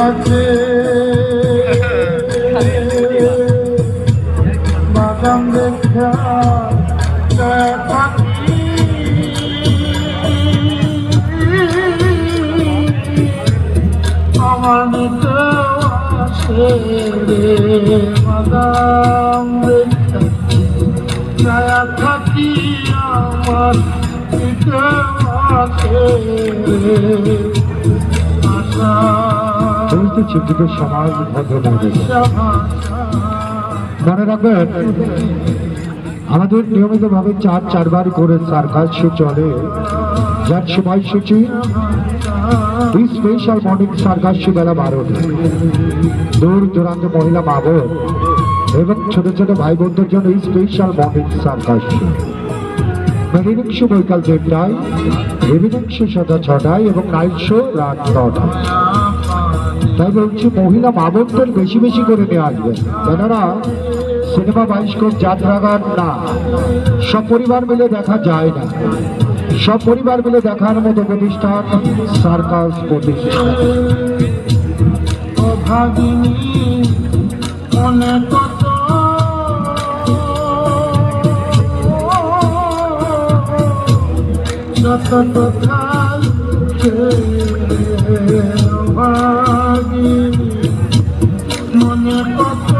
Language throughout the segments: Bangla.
আছে বাদাম দেখা আমার নিতে আসে বাদাম দেখা ছায়া থাকি আমার মনে রাখবেন, আমাদের নিয়মিতভাবে চার, চারবার করে সার্কাস শো চলে। যার সময়সূচি স্পেশাল মর্নিং সার্কাস বেলা বারোটা দূর দূরান্ত মহিলা বোন এবং ছোট ছোট ভাই বোনদের জন্য এই স্পেশাল মর্নিং সার্কাস শো বৈকাল দেড়টায় ইভিনিং শো ছটায় এবং নাইট শো রাত নটায়। তাই বলছি, মহিলা মা বেশি বেশি করে নিয়ে আসবেন। কেননা, সিনেমা বাইস্কোপ যাত্রাগান না। সব পরিবার মিলে দেখা যায় না। সব পরিবার মিলে দেখার মতো প্রতিষ্ঠান সার্কাস প্রতিষ্ঠান। যত কোথায় মনে কত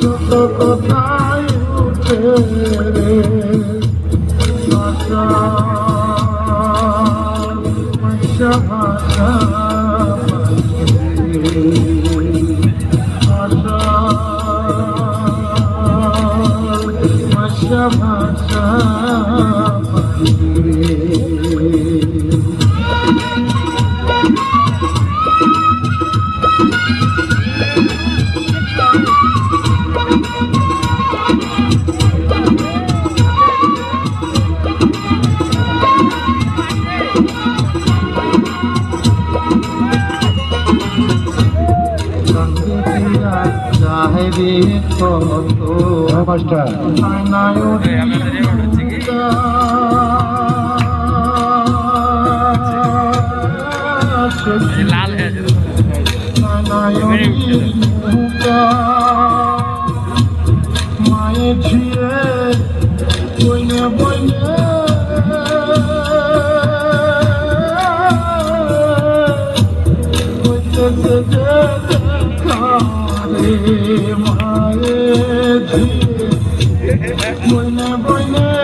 যত কোথায় উঠে রে ভাষা ভাষা ভাষা মাস্টার লাল হয়ে মায়ের ঝিয়ে বইনে বইনে মায়ের